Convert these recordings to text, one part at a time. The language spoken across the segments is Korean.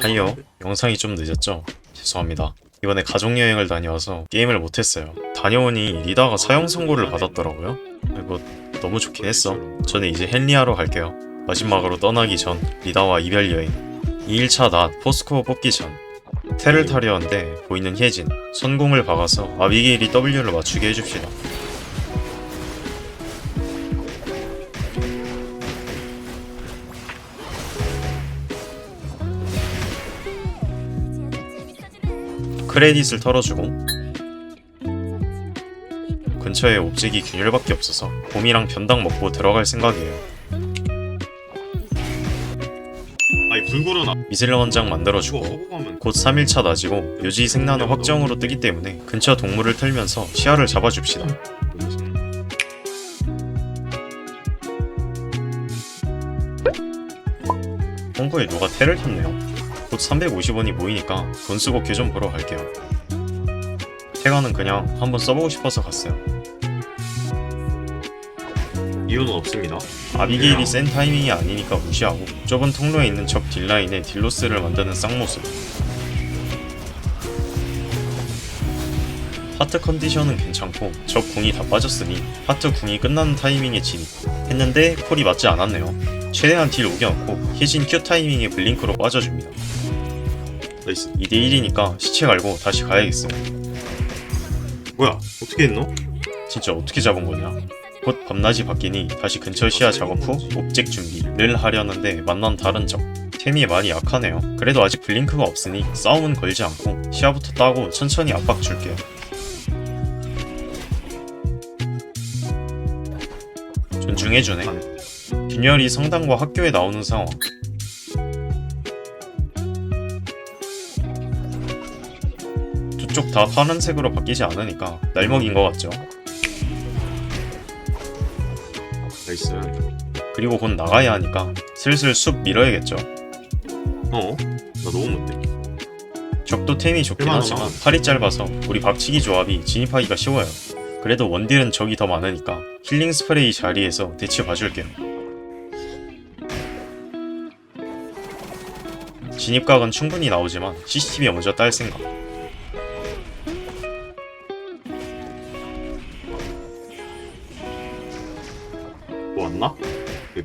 하이요. 영상이 좀 늦었죠? 죄송합니다. 이번에 가족여행을 다녀와서 게임을 못했어요. 다녀오니 리다가 사형 선고를 받았더라고요. 뭐 너무 좋긴 했어. 저는 이제 헨리하러 갈게요. 마지막으로 떠나기 전 리다와 이별 여행. 2일차 낮 포스코어 뽑기 전. 테를 타려는데 보이는 혜진 선공을 박아서 아비게일이 W를 맞추게 해줍시다 크레딧을 털어주고 근처에 옵제기 균열밖에 없어서 봄이랑 변당 먹고 들어갈 생각이에요. 아니 불구르나 미셀 원장 만들어주고 가면 곧 3일차 낮이고 묘지 생나는 확정으로 뜨기 때문에 근처 동물을 털면서 시야를 잡아줍시다. 홍보에 누가 테를 켰네요. 곧 350원이 모이니까 돈 쓰고 교좀 보러 갈게요. 테가는 그냥 한번 써보고 싶어서 갔어요. 이유는 없습니다. 아비게일이 센 타이밍이 아니니까 무시하고 좁은 통로에 있는 적 딜라인에 딜로스를 만드는 쌍모습 하트 컨디션은 괜찮고 적 궁이 다 빠졌으니 하트 궁이 끝나는 타이밍에 진입 했는데 콜이 맞지 않았네요 최대한 딜 우겨넣고 혜진 큐 타이밍에 블링크로 빠져줍니다. 2대1이니까 시체 갈고 다시 가야겠어요 뭐야? 어떻게 했노? 진짜 어떻게 잡은 거냐? 곧 밤낮이 바뀌니 다시 근처 시야 작업 후 옵젝 준비를 하려는데 만난 다른 적. 템이 많이 약하네요. 그래도 아직 블링크가 없으니 싸움은 걸지 않고 시야부터 따고 천천히 압박 줄게요. 존중해주네. 균열이 성당과 학교에 나오는 상황 두쪽다 파란색으로 바뀌지 않으니까 날먹인 것 같죠? 나이스. 그리고 곧 나가야 하니까 슬슬 숲 밀어야겠죠. 어? 나 너무 못해. 적도 템이 좋긴 하지만? 팔이 짧아서 우리 박치기 조합이 진입하기가 쉬워요. 그래도 원딜은 적이 더 많으니까 힐링 스프레이 자리에서 대치 봐줄게요. 진입각은 충분히 나오지만 CCTV 먼저 딸 생각.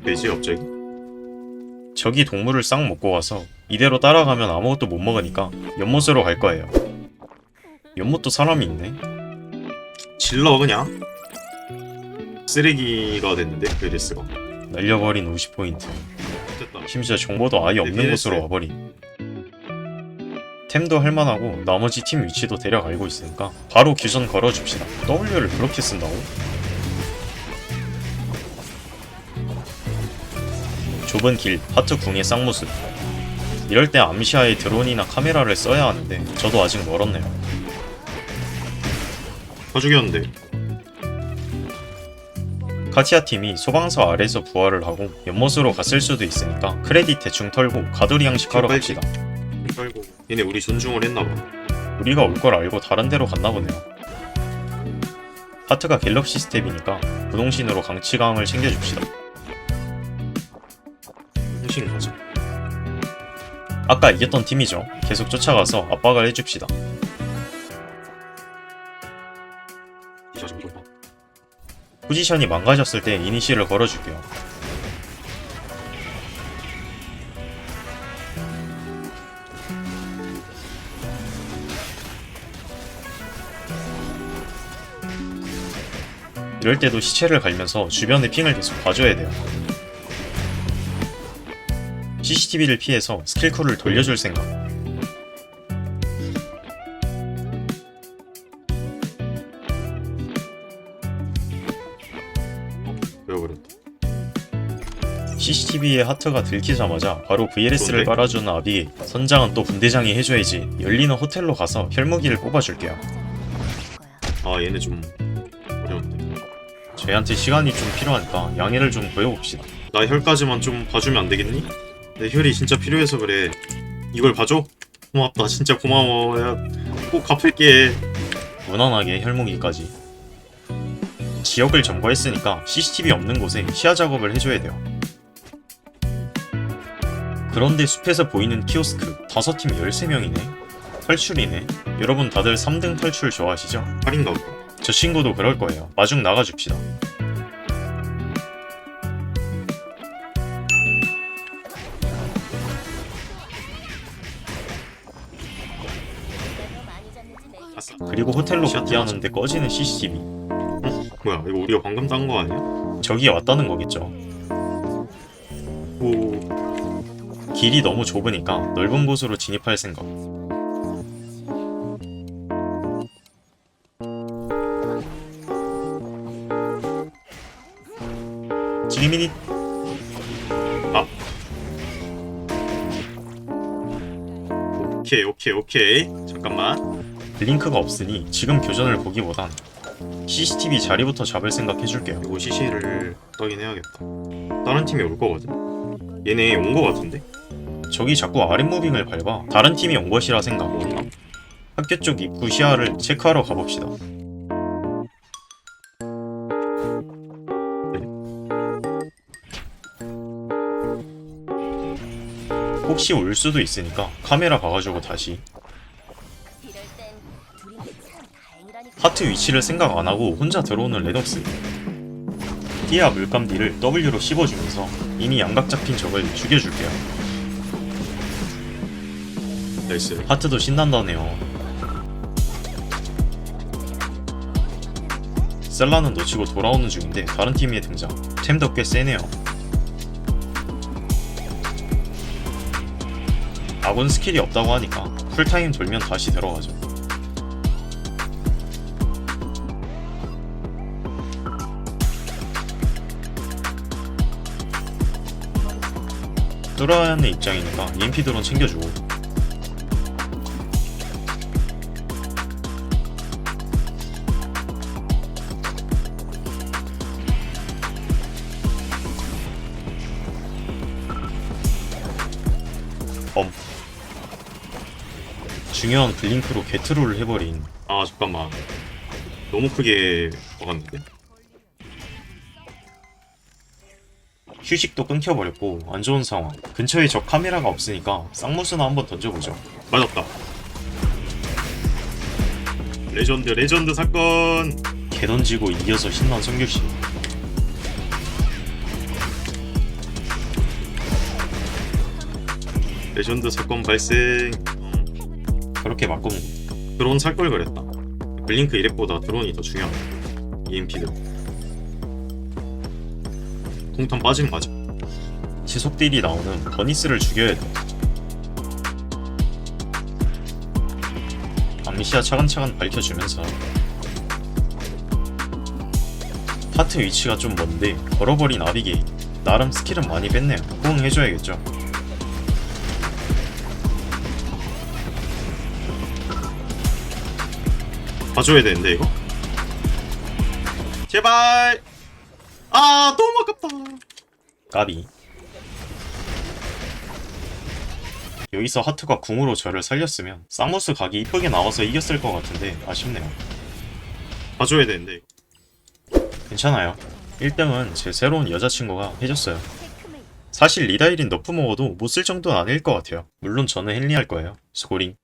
왜 빼지 갑자기? 적이 동물을 싹 먹고 가서 이대로 따라가면 아무것도 못 먹으니까 연못으로 갈 거예요. 연못도 사람이 있네. 질러 그냥. 쓰레기가 됐는데 베리스가. 날려버린 50포인트. 됐다. 심지어 정보도 아예 없는 네, 곳으로 됐어요. 와버린 템도 할만하고 나머지 팀 위치도 대략 알고 있으니까 바로 규전 걸어줍시다 W를 그렇게 쓴다고? 좁은 길, 하트 궁의 쌍모습 이럴 때 암시아에 드론이나 카메라를 써야 하는데 저도 아직 멀었네요 다 죽였는데. 카티아 팀이 소방서 아래서 부활을 하고 연못으로 갔을 수도 있으니까 크레딧 대충 털고 가두리 양식하러 빨리. 갑시다 아이고. 얘네 우리 존중을 했나봐. 우리가 올 걸 알고 다른 데로 갔나 보네요. 하트가 갤럭시 스텝이니까 부동신으로 강치강을 챙겨줍시다. 훨씬 가자. 아까 이겼던 팀이죠. 계속 쫓아가서 압박을 해줍시다. 봐. 포지션이 망가졌을 때 이니시를 걸어줄게요. 이럴 때도 시체를 갈면서 주변의 핑을 계속 봐줘야 돼요. CCTV를 피해서 스킬쿨을 돌려줄 생각. 외워버렸다. CCTV에 하트가 들키자마자 바로 VLS를 좋은데? 깔아주는 아비 선장은 또 분대장이 해줘야지 열리는 호텔로 가서 혈무기를 뽑아줄게요 아 얘네 좀 어려운데. 저희한테 시간이 좀 필요하니까 양해를 좀 보여봅시다 나 혈까지만 좀 봐주면 안 되겠니? 내 혈이 진짜 필요해서 그래. 이걸 봐줘? 고맙다. 진짜 고마워. 야, 꼭 갚을게. 무난하게 혈무기까지 지역을 점거했으니까 CCTV 없는 곳에 시야 작업을 해줘야 돼요 그런데 숲에서 보이는 키오스크 다섯 팀 13명이네 탈출이네 여러분 다들 3등 탈출 좋아하시죠? 할인가 보다. 저 친구도 그럴 거예요 마중 나가줍시다 그리고 호텔로 샷 복귀하는데 꺼지는 CCTV. 뭐야 이거 우리가 방금 딴 거 아니야? 저기 왔다는 거겠죠. 오 길이 너무 좁으니까 넓은 곳으로 진입할 생각. 지리미니 오케이 오케이 오케이. 잠깐만 링크가 없으니 지금 교전을 보기보단 CCTV 자리부터 잡을 생각 해줄게요. 이거 CC를 따긴 해야겠다. 다른 팀이 올 거거든? 얘네 온 거 같은데? 저기 자꾸 아랫무빙을 밟아 다른 팀이 온 것이라 생각? 학교 쪽 입구 시야를 체크하러 가봅시다. 혹시 올 수도 있으니까 카메라 봐가지고 다시 하트 위치를 생각 안 하고 혼자 들어오는 레덕스. 띠아 물감 D를 W로 씹어주면서 이미 양각 잡힌 적을 죽여줄게요. 나이스 하트도 신난다네요. 셀라는 놓치고 돌아오는 중인데 다른 팀의 등장. 템도 꽤 세네요. 아군 스킬이 없다고 하니까 풀타임 돌면 다시 들어가죠. 뚫어야 하는 입장이니까 EMP 드론 챙겨주고. 엄 중요한 블링크로 게트롤을 해버린. 아 잠깐만. 너무 크게 박았는데? 휴식도 끊겨버렸고 안 좋은 상황. 근처에 적 카메라가 없으니까 쌍무스나 한번 던져보죠. 맞았다. 레전드 레전드 사건! 개 던지고 이겨서 신난 성규씨. 레전드 사건 발생. 그렇게 바꾸는 거 드론 살걸 그랬다. 블링크 이랩보다 드론이 더 중요하다 EMP들 통탄 빠짐 맞아 지속 딜이 나오는 버니스를 죽여야 돼. 암시야 차근차근 밝혀주면서 하트 위치가 좀 먼데 걸어버린 아비게일 나름 스킬은 많이 뺐네요. 호응 해줘야겠죠. 봐줘야 되는데 이거? 제발 아 너무 아깝다. 까비. 여기서 하트가 궁으로 저를 살렸으면 사무스 각이 이쁘게 나와서 이겼을 것 같은데 아쉽네요. 봐줘야 되는데 괜찮아요. 1등은 제 새로운 여자친구가 해줬어요. 사실 리다일인 너프 먹어도 못 쓸 정도는 아닐 것 같아요. 물론 저는 헨리 할 거예요. 스코링